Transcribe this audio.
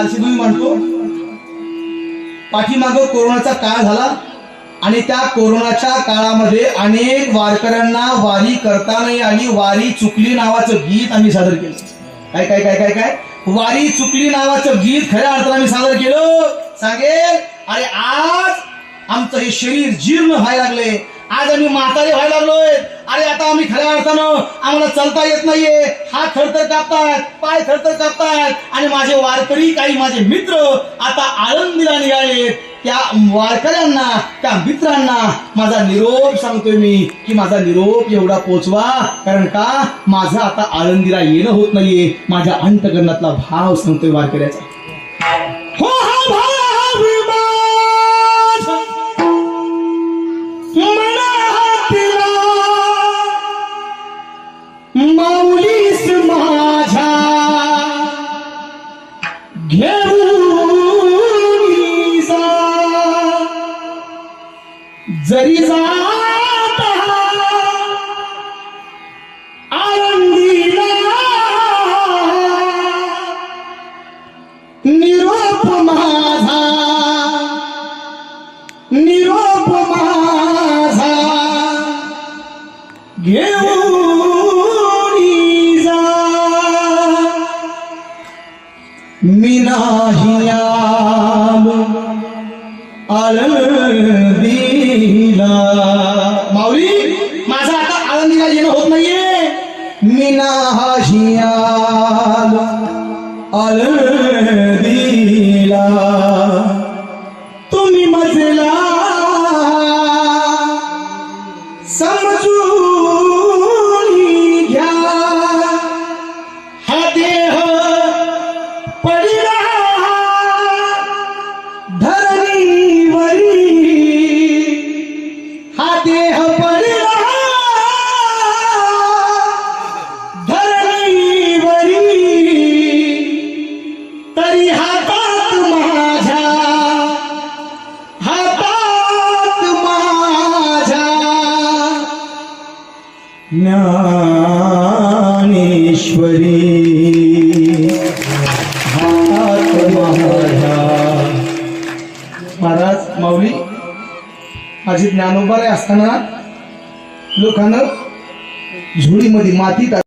फारशी तुम्ही म्हणतो. पाठीमाग कोरोनाचा काळ झाला आणि त्या कोरोनाच्या काळामध्ये अनेक वारकऱ्यांना वारी करता आणि वारी चुकली नावाचं गीत आम्ही सादर केलं. काय काय काय काय काय? वारी चुकली नावाचं गीत खऱ्या अर्थानं आम्ही सादर केलं. सांगेल? आणि आज आमचं हे शरीर जीर्ण व्हायला लागले आज आम्ही म्हातारे व्हायला लागलोय. अरे आता आम्ही खऱ्या अर्थानं आम्हाला चालता येत नाहीये. हात थरथर कापतायत पाय थरथर कापतायत आणि माझे वारकरी काही माझे मित्र आता आळंदीला निघाले. त्या वारकऱ्यांना त्या मित्रांना माझा निरोप सांगतोय मी की माझा निरोप एवढा पोचवा. कारण का? माझं आता आळंदीला येणं होत नाहीये. माझ्या अंतकरणातला भाव सांगतोय वारकऱ्याचा. माऊलीस माझ्या. घेऊन जा. जरी जात आनंदीला निरोप माझा. निरोप माझा. घेऊन आळंदीला. माऊली माझा आता आळंदीला येणं होत नाहीये. मी नाही आळंदी ज्ञानेश्वरी। हातात महाराज माऊली माझी ज्ञानोबा असताना लोकांना झुळीमध्ये माती